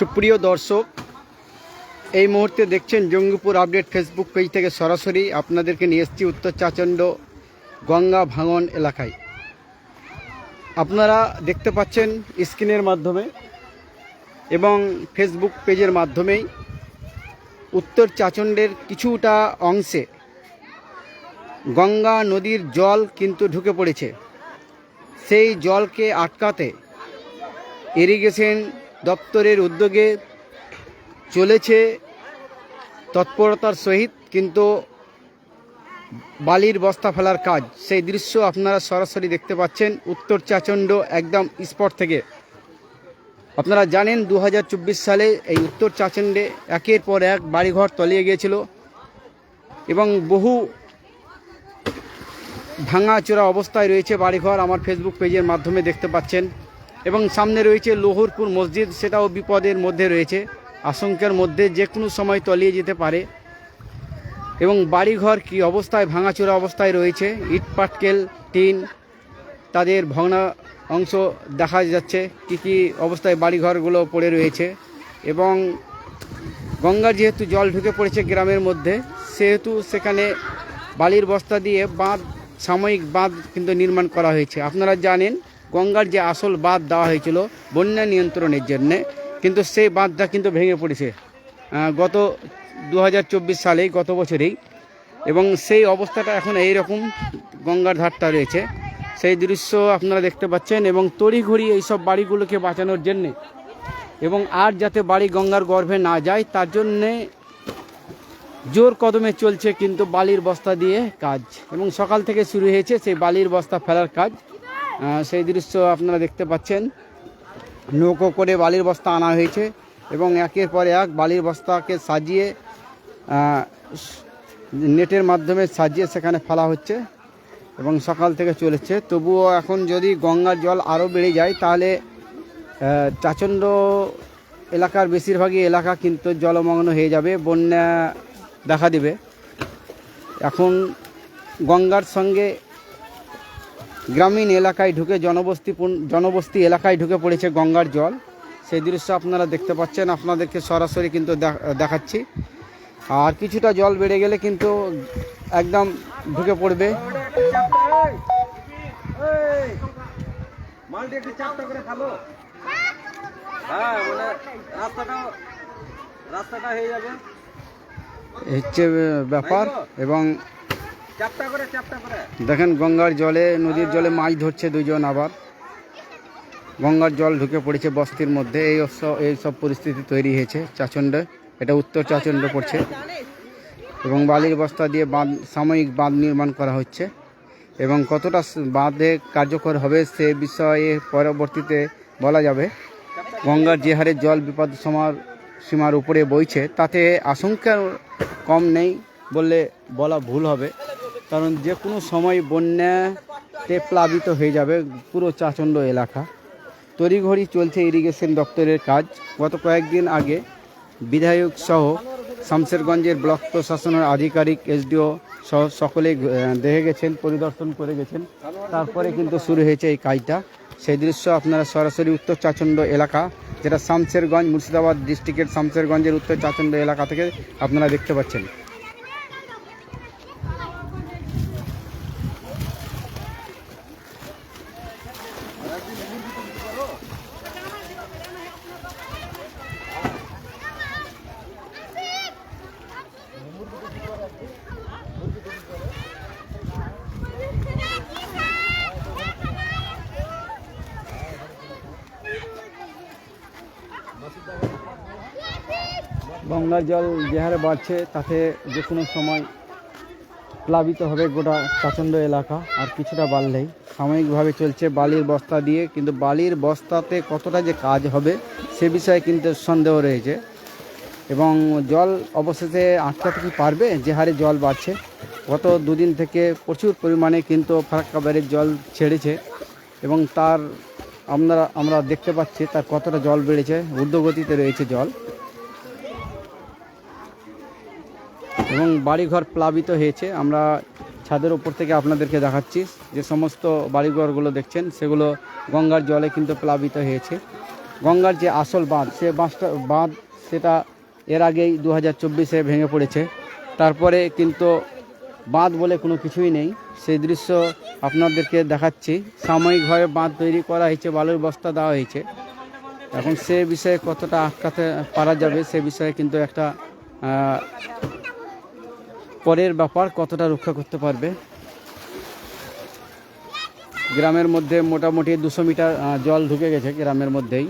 সুপ্রিয় দর্শক, এই মুহূর্তে দেখছেন জঙ্গিপুর আপডেট ফেসবুক পেজ থেকে সরাসরি। আপনাদেরকে নিয়ে এসেছি উত্তর চাচণ্ড গঙ্গা ভাঙন এলাকায়। আপনারা দেখতে পাচ্ছেন স্ক্রিনের মাধ্যমে এবং ফেসবুক পেজের মাধ্যমেই উত্তর চাচণ্ডের কিছুটা অংশে গঙ্গা নদীর জল কিন্তু ঢুকে পড়েছে। সেই জলকে আটকাতে ইরিগেশন দপ্তরের উদ্যোগে চলেছে তৎপরতার সহিত, কিন্তু বালির বস্তা ফেলার কাজ। সেই দৃশ্য আপনারা সরাসরি দেখতে পাচ্ছেন উত্তর চাচণ্ড একদম স্পট থেকে। আপনারা জানেন দু হাজার চব্বিশ সালে এই উত্তর চাচণ্ডে একের পর এক বাড়িঘর তলিয়ে গিয়েছিল এবং বহু ভাঙাচোরা অবস্থায় রয়েছে বাড়িঘর। আমার ফেসবুক পেজের মাধ্যমে দেখতে পাচ্ছেন। এবং সামনে রয়েছে লোহরপুর মসজিদ, সেটাও বিপদের মধ্যে রয়েছে। আশঙ্কার মধ্যে যে কোনো সময় তলিয়ে যেতে পারে। এবং বাড়িঘর কি অবস্থায়, ভাঙাচোরা অবস্থায় রয়েছে। ইট, পাটকেল, টিন, তাদের ভগ্না অংশ দেখা যাচ্ছে। কি কি অবস্থায় বাড়িঘরগুলো পড়ে রয়েছে। এবং গঙ্গার যেহেতু জল ঢুকে পড়েছে গ্রামের মধ্যে, সেহেতু সেখানে বালির বস্তা দিয়ে বাঁধ, সাময়িক বাঁধ কিন্তু নির্মাণ করা হয়েছে। আপনারা জানেন গঙ্গার যে আসল বাঁধ দেওয়া হয়েছিল বন্যা নিয়ন্ত্রণের জন্যে, কিন্তু সেই বাঁধটা কিন্তু ভেঙে পড়েছে গত দু সালেই, গত বছরেই। এবং সেই অবস্থাটা এখন এই রকম গঙ্গার ধারটা রয়েছে। সেই দৃশ্য আপনারা দেখতে পাচ্ছেন এবং তড়িঘড়ি এইসব বাড়িগুলোকে বাঁচানোর জন্যে। এবং আর যাতে বাড়ি গঙ্গার গর্ভে না যায়, তার জন্যে জোর কদমে চলছে কিন্তু বালির বস্তা দিয়ে কাজ। এবং সকাল থেকে শুরু হয়েছে সেই বালির বস্তা ফেলার কাজ। সেই দৃশ্য আপনারা দেখতে পাচ্ছেন। নৌকো করে বালির বস্তা আনা হয়েছে এবং একের পর এক বালির বস্তাকে সাজিয়ে নেটের মাধ্যমে সাজিয়ে সেখানে ফেলা হচ্ছে এবং সকাল থেকে চলেছে। তবুও এখন যদি গঙ্গার জল আরও বেড়ে যায়, তাহলে চাচণ্ড এলাকার বেশিরভাগই এলাকা কিন্তু জলমগ্ন হয়ে যাবে, বন্যা দেখা দেবে। এখন গঙ্গার সঙ্গে গ্রামীণ এলাকায় ঢুকে জনবস্তি জনবস্তি এলাকায় ঢুকে পড়েছে গঙ্গার জল। সেই দৃশ্য আপনারা দেখতে পাচ্ছেন, আপনাদেরকে সরাসরি কিন্তু দেখ- দেখাচ্ছি। আর কিছুটা জল বেড়ে গেলে কিন্তু একদম ঢুকে পড়বে। হচ্ছে ব্যাপার এবং চাপটা করে চাপটা করে দেখেন গঙ্গার জলে, নদীর জলে মাছ ধরছে দুজন আবার। গঙ্গার জল ঢুকে পড়েছে বস্তির মধ্যে, এই এই সব পরিস্থিতি তৈরি হয়েছে চাচণ্ডে। এটা উত্তর চাচণ্ড পড়ছে। এবং বালির বস্তা দিয়ে বাঁধ, সাময়িক বাঁধ নির্মাণ করা হচ্ছে। এবং কতটা বাঁধে কার্যকর হবে সে বিষয়ে পরবর্তীতে বলা যাবে। গঙ্গার যে হারে জল বিপদ সমার, সীমার উপরে বইছে, তাতে আশঙ্কা কম নেই বললে বলা ভুল হবে। কারণ যে কোনো সময় বন্যাতে প্লাবিত হয়ে যাবে পুরো চাচণ্ড এলাকা। তড়িঘড়ি চলছে ইরিগেশন দপ্তরের কাজ। গত কয়েকদিন আগে বিধায়ক সহ শামশেরগঞ্জের ব্লক প্রশাসনের আধিকারিক, এসডিও সহ সকলে দেখে গেছেন, পরিদর্শন করে গেছেন। তারপরে কিন্তু শুরু হয়েছে এই কাজটা। সেই দৃশ্য আপনারা সরাসরি উত্তর চাচণ্ড এলাকা, যেটা শামশেরগঞ্জ, মুর্শিদাবাদ ডিস্ট্রিক্টের শামশেরগঞ্জের উত্তর চাচণ্ড এলাকা থেকে আপনারা দেখতে পাচ্ছেন। গঙ্গার জল যে হারে বাড়ছে, তাতে যে কোনো সময় প্লাবিত হবে গোটা প্রচণ্ড এলাকা, আর কিছুটা বাড়লেই। সাময়িকভাবে চলছে বালির বস্তা দিয়ে, কিন্তু বালির বস্তাতে কতটা যে কাজ হবে, সে বিষয়ে কিন্তু সন্দেহ রয়েছে। এবং জল অবশেষে আটকাতে কি পারবে? যে হারে জল বাড়ছে। গত দুদিন থেকে প্রচুর পরিমাণে কিন্তু ফারাক্কা ব্যারের জল ছেড়েছে, এবং তার আমরা আমরা দেখতে পাচ্ছি তার কতটা জল বেড়েছে। ঊর্ধ্বগতিতে রয়েছে জল। এবং বাড়িঘর প্লাবিত হয়েছে। আমরা ছাদের উপর থেকে আপনাদেরকে দেখাচ্ছি যে সমস্ত বাড়িঘরগুলো দেখছেন, সেগুলো গঙ্গার জলে কিন্তু প্লাবিত হয়েছে। গঙ্গার যে আসল বাঁধ, সে বাঁধটা, বাঁধ সেটা এর আগেই দু হাজার চব্বিশে ভেঙে পড়েছে। তারপরে কিন্তু বাঁধ বলে কোনো কিছুই নেই। সেই দৃশ্য আপনাদেরকে দেখাচ্ছি। সাময়িকভাবে বাঁধ তৈরি করা হয়েছে, বালুর বস্তা দেওয়া হয়েছে। এখন সে বিষয়ে কতটা আটকাতে পারা যাবে, সে বিষয়ে কিন্তু একটা পরের ব্যাপার কতটা রক্ষা করতে পারবে? গ্রামের মধ্যে মোটামুটি দুশো মিটার জল ঢুকে গেছে গ্রামের মধ্যেই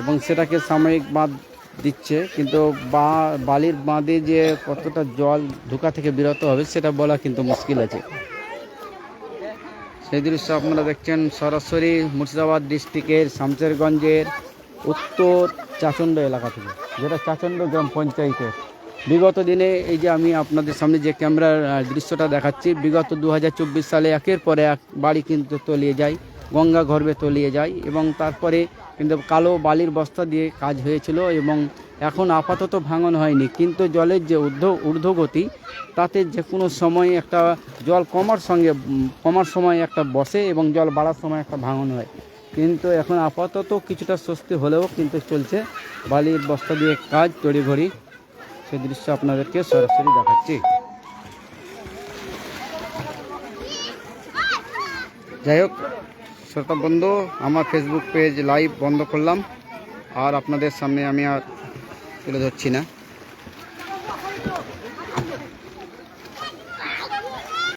এবং সেটাকে সাময়িক বাঁধ দিচ্ছে। কিন্তু বা, বালির বাঁধে যে কতটা জল ঢোকা থেকে বিরত হবে সেটা বলা কিন্তু মুশকিল আছে। সেই দৃশ্য আপনারা দেখছেন সরাসরি মুর্শিদাবাদ ডিস্ট্রিক্টের শামচেরগঞ্জের উত্তর চাচণ্ড এলাকা থেকে, যেটা চাচণ্ড গ্রাম পঞ্চায়েতের। বিগত দিনে এই যে আমি আপনাদের সামনে যে ক্যামেরার দৃশ্যটা দেখাচ্ছি, বিগত দু হাজার চব্বিশ সালে একের পরে এক বাড়ি কিন্তু তলিয়ে যায়, গঙ্গা গর্ভে তলিয়ে যায় এবং তারপরে কিন্তু কালো বালির বস্তা দিয়ে কাজ হয়েছিল এবং এখন আপাতত ভাঙন হয়নি। কিন্তু জলের যে ঊর্ধ্ব, ঊর্ধ্বগতি, তাতে যে কোনো সময় একটা জল কমার সঙ্গে, কমার সময় একটা বসে এবং জল বাড়ার সময় একটা ভাঙন হয়। কিন্তু এখন আপাতত কিছুটা স্বস্তি হলেও কিন্তু চলছে, বালির বস্তা দিয়ে কাজ তড়িঘড়ি সে দৃশ্য আপনাদেরকে সরাসরি দেখাচ্ছি। যাই হোক, শ্রোতা বন্ধু, আমার ফেসবুক পেজ লাইভ বন্ধ করলাম, আর আপনাদের সামনে আমি আর তুলে ধরছি না।